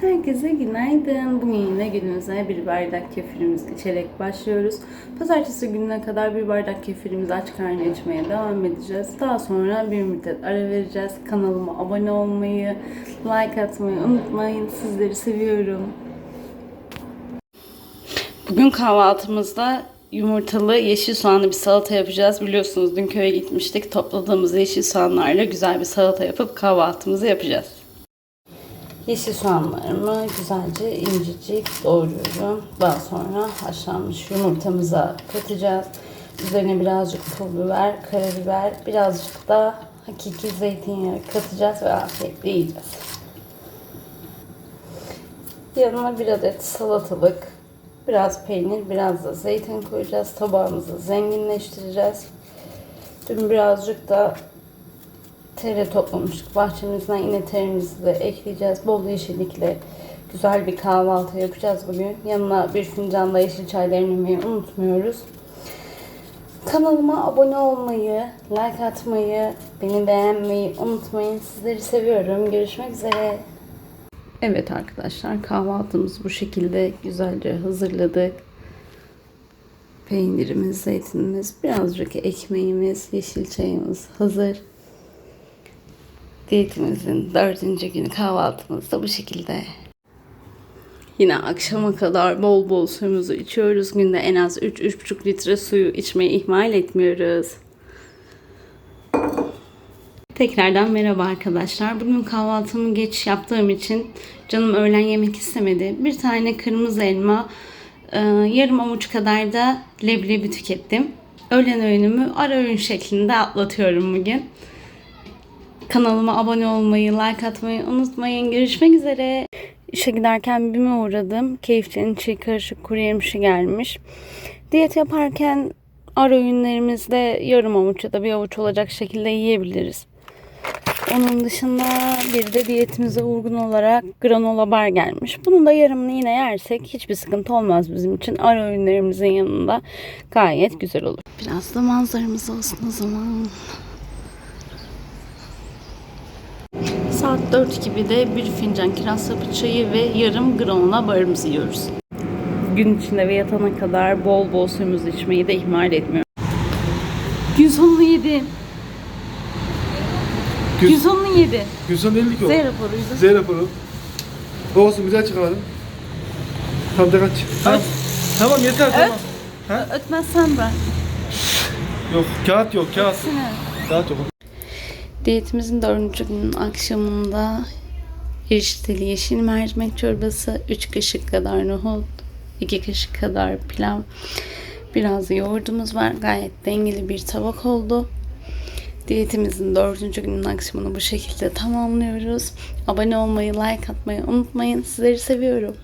Herkese günaydın. Bugün yine günümüze bir bardak kefirimiz içerek başlıyoruz. Pazartesi gününe kadar bir bardak kefirimizi aç karnına içmeye devam edeceğiz. Daha sonra bir müddet ara vereceğiz. Kanalıma abone olmayı, like atmayı unutmayın. Sizleri seviyorum. Bugün kahvaltımızda yumurtalı yeşil soğanlı bir salata yapacağız. Biliyorsunuz dün köye gitmiştik. Topladığımız yeşil soğanlarla güzel bir salata yapıp kahvaltımızı yapacağız. Yeşil soğanlarımı güzelce incecik doğruyorum. Daha sonra haşlanmış yumurtamıza katacağız. Üzerine birazcık pul biber, karabiber, birazcık da hakiki zeytinyağı katacağız ve afiyetle yiyeceğiz. Yanına bir adet salatalık, biraz peynir, biraz da zeytin koyacağız. Tabağımızı zenginleştireceğiz. Dün birazcık da tere toplamıştık. Bahçemizden yine terimizi de ekleyeceğiz. Bol yeşillikle güzel bir kahvaltı yapacağız bugün. Yanına bir fincan da yeşil çay demlemeyi unutmuyoruz. Kanalıma abone olmayı, like atmayı, beni beğenmeyi unutmayın. Sizleri seviyorum. Görüşmek üzere. Evet arkadaşlar kahvaltımız bu şekilde güzelce hazırladık. Peynirimiz, zeytinimiz, birazcık ekmeğimiz, yeşil çayımız hazır. Diyetimizin dördüncü günü kahvaltımız da bu şekilde. Yine akşama kadar bol bol suyumuzu içiyoruz. Günde en az 3-3,5 litre suyu içmeyi ihmal etmiyoruz. Tekrardan merhaba arkadaşlar. Bugün kahvaltımı geç yaptığım için canım öğlen yemek istemedi. Bir tane kırmızı elma, e, yarım avuç kadar da leblebi tükettim. Öğlen öğünümü ara öğün şeklinde atlatıyorum bugün. Kanalıma abone olmayı, like atmayı unutmayın. Görüşmek üzere. İşe giderken BİM'e uğradım. Keyifçinin çiğ karışık kuru yemişi gelmiş. Diyet yaparken ara öğünlerimizde yarım avuç ya da bir avuç olacak şekilde yiyebiliriz. Onun dışında bir de diyetimize uygun olarak granola bar gelmiş. Bunun da yarımını yine yersek hiçbir sıkıntı olmaz bizim için. Ara öğünlerimizin yanında gayet güzel olur. Biraz da manzaramız olsun o zaman. Saat 4 gibi de bir fincan kiraz sapı çayı ve yarım granola barımızı yiyoruz. Gün içinde ve yatana kadar bol bol suyumuzu içmeyi de ihmal etmiyorum. Gün sonunu yedi. Gün- Gün sonunu yedi. Gün sonu değildik o. Z raporuydu. Z raporu. Olsun güzel çıkardım. Tamam de kaç. Tamam. Tamam yeter tamam. Ha? Ötmezsen ben. Yok kağıt yok kağıt. Kağıt yok. Diyetimizin dördüncü günün akşamında erişteli yeşil mercimek çorbası, 3 kaşık kadar nohut, 2 kaşık kadar pilav, biraz yoğurdumuz var. Gayet dengeli bir tabak oldu. Diyetimizin dördüncü günün akşamını bu şekilde tamamlıyoruz. Abone olmayı, like atmayı unutmayın. Sizleri seviyorum.